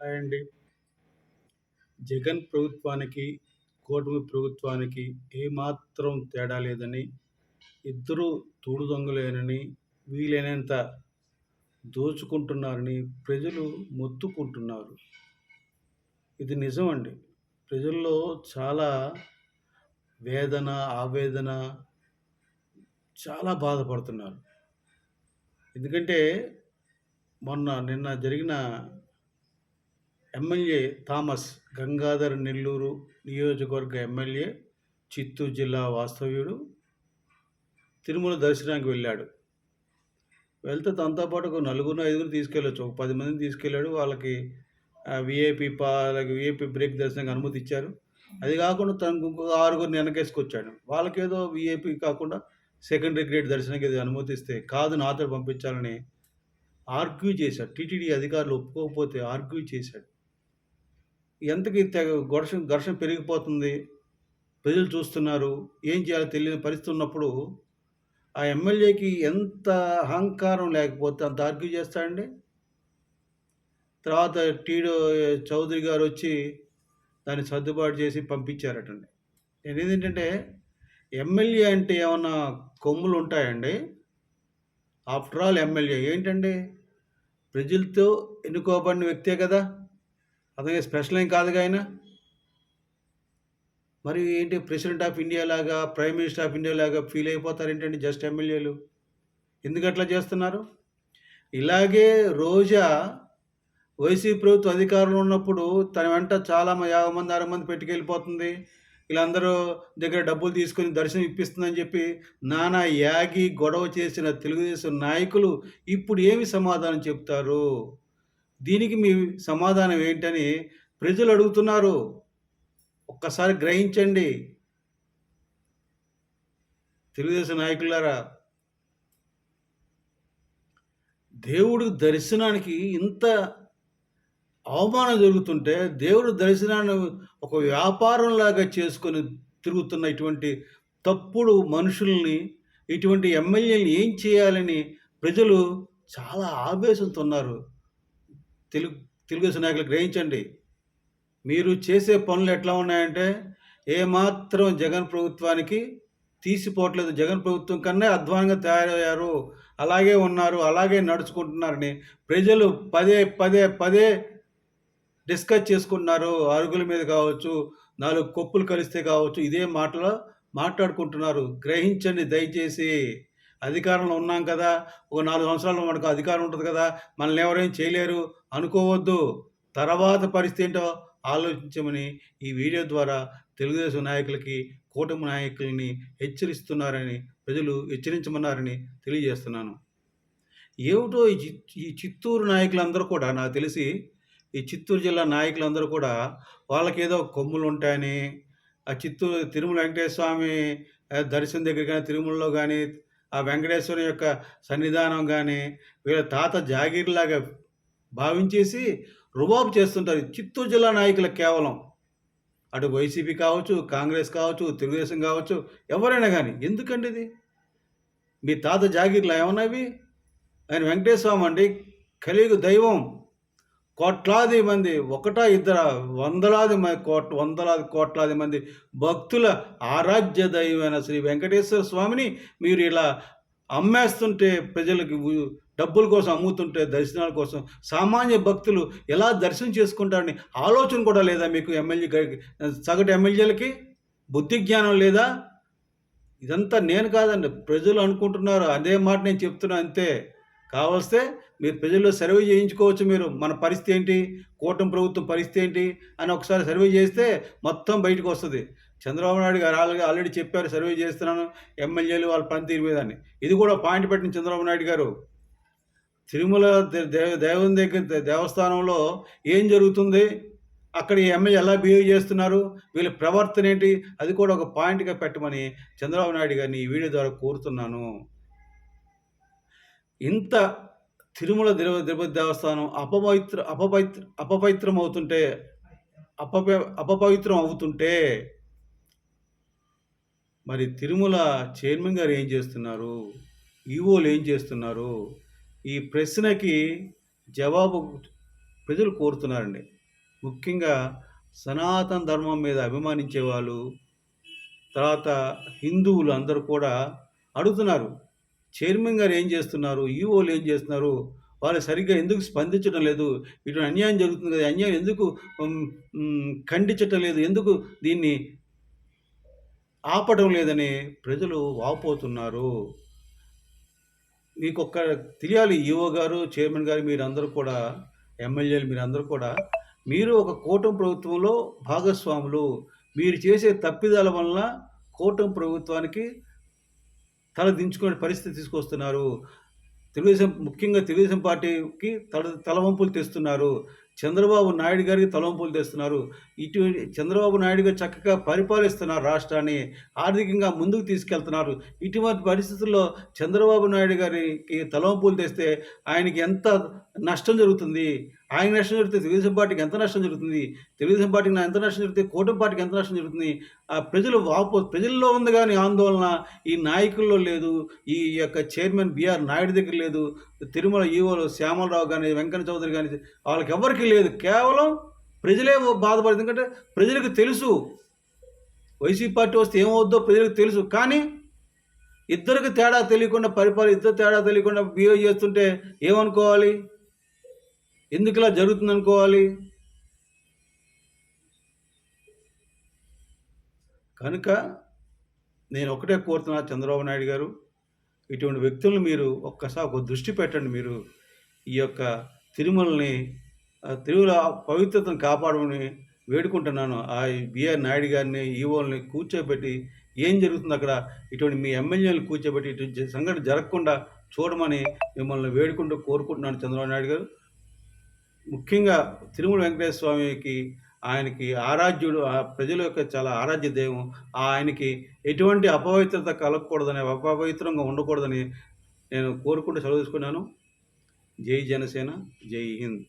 Hi అండి. జగన్ ప్రభుత్వానికి, కూటమి ప్రభుత్వానికి ఏమాత్రం తేడా లేదని, ఇద్దరూ తోడు దొంగలేనని, వీలైనంత దోచుకుంటున్నారని ప్రజలు మొత్తుకుంటున్నారు. ఇది నిజమండి. ప్రజల్లో చాలా వేదన, ఆవేదన చాలా బాధపడుతున్నారు. ఎందుకంటే మొన్న నిన్న జరిగిన ఎమ్మెల్యే థామస్ గంగాధర్ నెల్లూరు నియోజకవర్గ ఎమ్మెల్యే చిత్తూరు జిల్లా వాస్తవ్యుడు తిరుమల దర్శనానికి వెళ్ళాడు. వెళ్తే తనతో పాటు ఒక నలుగురు ఐదుగురు తీసుకెళ్ళొచ్చు. ఒక పది మందిని తీసుకెళ్ళాడు. వాళ్ళకి విఐపి వాళ్ళకి విఐపి బ్రేక్ దర్శనానికి అనుమతి ఇచ్చారు. అది కాకుండా తనకు ఇంకొక ఆరుగురిని వెనకేసుకొచ్చాడు. వాళ్ళకి ఏదో విఐపి కాకుండా సెకండరీ గ్రేడ్ దర్శనానికి ఏదో అనుమతిస్తే కాదు నాతో పంపించాలని ఆర్గ్యూ చేశాడు. టీటీడీ అధికారులు ఒప్పుకోకపోతే ఆర్గ్యూ చేశాడు. ఎంతకి తెగ ఘర్షణ ఘర్షణ పెరిగిపోతుంది? ప్రజలు చూస్తున్నారు. ఏం చేయాలో తెలియని పరిస్థితి ఉన్నప్పుడు ఆ ఎమ్మెల్యేకి ఎంత అహంకారం లేకపోతే అంత ఆర్గ్యూ చేస్తాడండి? తర్వాత టీడో చౌదరి గారు వచ్చి దాన్ని సర్దుబాటు చేసి పంపించారటండి. నేను ఏంటంటే ఎమ్మెల్యే అంటే ఏమన్నా కొమ్ములు ఉంటాయండి? ఆఫ్టర్ ఆల్ ఎమ్మెల్యే ఏంటండి? ప్రజలతో ఎన్నుకోబడిన వ్యక్తే కదా. అతనికి స్పెషల్ ఏం కాదుగా ఆయన? మరి ఏంటి ప్రెసిడెంట్ ఆఫ్ ఇండియా లాగా ప్రైమ్ మినిస్టర్ ఆఫ్ ఇండియా లాగా ఫీల్ అయిపోతారు ఏంటండి జస్ట్ ఎమ్మెల్యేలు? ఎందుకు అట్లా చేస్తున్నారు? ఇలాగే రోజా వైసీపీ ప్రభుత్వ అధికారంలో ఉన్నప్పుడు తన వెంట చాలా యాభై మంది అరవై మంది పెట్టుకెళ్ళిపోతుంది. వీళ్ళందరూ దగ్గర డబ్బులు తీసుకొని దర్శనం ఇప్పిస్తుందని చెప్పి నానా యాగి గొడవ చేసిన తెలుగుదేశం నాయకులు ఇప్పుడు ఏమి సమాధానం చెప్తారు? దీనికి మీ సమాధానం ఏంటని ప్రజలు అడుగుతున్నారు. ఒక్కసారి గ్రహించండి. తెలుగుదేశం నాయకులారా దేవుడు దర్శనానికి ఇంత అవమానం జరుగుతుంటే దేవుడు దర్శనాన్ని ఒక వ్యాపారంలాగా చేసుకొని తిరుగుతున్న ఇటువంటి తప్పుడు మనుషుల్ని ఇటువంటి ఎమ్మెల్యేని ఏం చేయాలని ప్రజలు చాలా ఆవేశంతో ఉన్నారు. తెలుగు తెలుగుదేశం నాయకులు గ్రహించండి. మీరు చేసే పనులు ఎట్లా ఉన్నాయంటే ఏమాత్రం జగన్ ప్రభుత్వానికి తీసిపోవట్లేదు జగన్ ప్రభుత్వం కన్నా అధ్వానంగా తయారయ్యారు. అలాగే ఉన్నారు అలాగే నడుచుకుంటున్నారని ప్రజలు పదే పదే పదే డిస్కస్ చేసుకుంటున్నారు. అరుగుల మీద కావచ్చు నాలుగు కొప్పులు కలిస్తే కావచ్చు ఇదే మాటలో మాట్లాడుకుంటున్నారు. గ్రహించండి దయచేసి. అధికారంలో ఉన్నాం కదా. ఒక నాలుగు సంవత్సరాలు మనకు అధికారం ఉంటుంది కదా. మనల్ని ఎవరేం చేయలేరు. అనుకోవద్దు. తర్వాత పరిస్థితి ఏంటో ఆలోచించమని ఈ వీడియో ద్వారా తెలుగుదేశం నాయకులకి కూటమి నాయకుల్ని హెచ్చరిస్తున్నారని ప్రజలు హెచ్చరించమన్నారని తెలియజేస్తున్నాను. ఏమిటో ఈ ఈ చిత్తూరు నాయకులందరూ కూడా నాకు తెలిసి ఈ చిత్తూరు జిల్లా నాయకులందరూ కూడా వాళ్ళకేదో కొమ్ములు ఉంటాయని ఆ చిత్తూరు తిరుమల వెంకటేశ్వర స్వామి దర్శనం దగ్గర కానీ తిరుమలలో కానీ ఆ వెంకటేశ్వరం యొక్క సన్నిధానం కానీ వీళ్ళ తాత జాగీర్లాగా భావించేసి రుబాబు చేస్తుంటారు. చిత్తూరు జిల్లా నాయకులు కేవలం అటు వైసీపీ కావచ్చు కాంగ్రెస్ కావచ్చు తెలుగుదేశం కావచ్చు ఎవరైనా కానీ ఎందుకండి ఇది? మీ తాత జాగీర్లు ఏమన్నవి ఆయన వెంకటేశ్వరం అండి కలియుగ దైవం కోట్లాది మంది ఒకటా ఇద్దర వందలాది మంది కోట్ వందలాది కోట్లాది మంది భక్తుల ఆరాధ్య దైవమైన శ్రీ వెంకటేశ్వర స్వామిని మీరు ఇలా అమ్మేస్తుంటే ప్రజలకు డబ్బుల కోసం అమ్ముతుంటే దర్శనాల కోసం సామాన్య భక్తులు ఎలా దర్శనం చేసుకుంటారని ఆలోచన కూడా లేదా మీకు ఎమ్మెల్యే సగటు ఎమ్మెల్యేలకి బుద్ధి జ్ఞానం లేదా? ఇదంతా నేను కాదండి ప్రజలు అనుకుంటున్నారు అదే మాట నేను చెప్తున్నా అంతే. కావలిస్తే మీరు ప్రజల్లో సర్వే చేయించుకోవచ్చు మీరు. మన పరిస్థితి ఏంటి? కూటమి ప్రభుత్వం పరిస్థితి ఏంటి? అని ఒకసారి సర్వే చేస్తే మొత్తం బయటకు వస్తుంది. చంద్రబాబు నాయుడు గారు ఆల్రెడీ ఆల్రెడీ చెప్పారు సర్వే చేస్తున్నాను. ఎమ్మెల్యేలు వాళ్ళ పనితీరు మీద అని. ఇది కూడా పాయింట్ పెట్టిన చంద్రబాబు నాయుడు గారు. తిరుమల దేవ దేవుని దగ్గర దేవస్థానంలో ఏం జరుగుతుంది? అక్కడ ఎమ్మెల్యే ఎలా బిహేవ్ చేస్తున్నారు? వీళ్ళ ప్రవర్తన ఏంటి? అది కూడా ఒక పాయింట్గా పెట్టమని చంద్రబాబు నాయుడు గారిని ఈ వీడియో ద్వారా కోరుతున్నాను. ఇంత తిరుమల తిరుపతి తిరుపతి దేవస్థానం అపవిత్ర అపవిత్ర అపవిత్రం అవుతుంటే అపప అపపవిత్రం అవుతుంటే మరి తిరుమల చైర్మన్ గారు ఏం చేస్తున్నారు ఈవోలు ఏం చేస్తున్నారు ఈ ప్రశ్నకి జవాబు ప్రజలు కోరుతున్నారండి. ముఖ్యంగా సనాతన ధర్మం మీద అభిమానించే వాళ్ళు, తర్వాత హిందువులు అందరూ కూడా అడుగుతున్నారు. చైర్మన్ గారు ఏం చేస్తున్నారు? ఈఓలు ఏం చేస్తున్నారు? వాళ్ళు సరిగ్గా ఎందుకు స్పందించడం లేదు? ఇటువంటి అన్యాయం జరుగుతుంది కదా! అన్యాయం ఎందుకు ఖండించటం లేదు? ఎందుకు దీన్ని ఆపడం లేదని ప్రజలు వాపోతున్నారు. మీకు ఒక్క తెలియాలి ఈఓ గారు, చైర్మన్ గారు మీరందరూ కూడా ఎమ్మెల్యేలు మీరందరూ కూడా మీరు ఒక కూటమి ప్రభుత్వంలో భాగస్వాములు. మీరు చేసే తప్పిదాల వలన కూటమి ప్రభుత్వానికి తల దించుకునే పరిస్థితి తీసుకొస్తున్నారు. తెలుగుదేశం ముఖ్యంగా తెలుగుదేశం పార్టీకి తల తలవంపులు తెస్తున్నారు. చంద్రబాబు నాయుడు గారికి తలంపులు తెస్తున్నారు. ఇటువంటి చంద్రబాబు నాయుడు గారు చక్కగా పరిపాలిస్తున్నారు రాష్ట్రాన్ని. ఆర్థికంగా ముందుకు తీసుకెళ్తున్నారు. ఇటువంటి పరిస్థితుల్లో చంద్రబాబు నాయుడు గారికి తలంపులు తెస్తే ఆయనకి ఎంత నష్టం జరుగుతుంది? ఆయన నష్టం జరిగితే తెలుగుదేశం పార్టీకి ఎంత నష్టం జరుగుతుంది? తెలుగుదేశం పార్టీకి ఎంత నష్టం జరిగితే కూటమి పార్టీకి ఎంత నష్టం జరుగుతుంది? ఆ ప్రజలు వాపో ప్రజల్లో ఉంది కానీ ఆందోళన ఈ నాయకుల్లో లేదు. ఈ యొక్క చైర్మన్ బిఆర్ నాయుడు దగ్గర లేదు. తిరుమల ఈవోలు శ్యామలరావు కానీ వెంకట చౌదరి గాని వాళ్ళకెవ్వరికీ లేదు. కేవలం ప్రజలే బాధపడదు ఎందుకంటే ప్రజలకు తెలుసు. వైసీపీ పార్టీ వస్తే ఏమవుద్దో ప్రజలకు తెలుసు. కానీ ఇద్దరికి తేడా తెలియకుండా పరిపాలన ఇద్దరు తేడా తెలియకుండా బిహేవ్ చేస్తుంటే ఏమనుకోవాలి? ఎందుకిలా జరుగుతుందనుకోవాలి? కనుక నేను ఒకటే కోరుతున్నా చంద్రబాబు నాయుడు గారు, ఇటువంటి వ్యక్తులను మీరు ఒక్కసారి ఒక దృష్టి పెట్టండి మీరు. ఈ యొక్క తిరుమలని ఆహ్, తిరుమల పవిత్రతను కాపాడమని వేడుకుంటున్నాను. ఆ బిఆర్ నాయుడు గారిని, ఈవోలని కూర్చోబెట్టి ఏం జరుగుతుందక్కడ? ఇటువంటి మీ ఎమ్మెల్యేలు కూర్చోబెట్టి ఇటువంటి సంఘటన జరగకుండా చూడమని మిమ్మల్ని వేడుకుంటూ కోరుకుంటున్నాను చంద్రబాబు నాయుడు గారు. ముఖ్యంగా తిరుమల వెంకటేశ్వర స్వామికి ఆయనకి ఆరాధ్యుడు. ఆ ప్రజల యొక్క చాలా ఆరాధ్య దైవం. ఆయనకి ఎటువంటి అపవిత్రత కలగకూడదని, అపవిత్రంగా ఉండకూడదని నేను కోరుకుంటూ సెలవు తీసుకున్నాను. జై జనసేన, జై హింద్.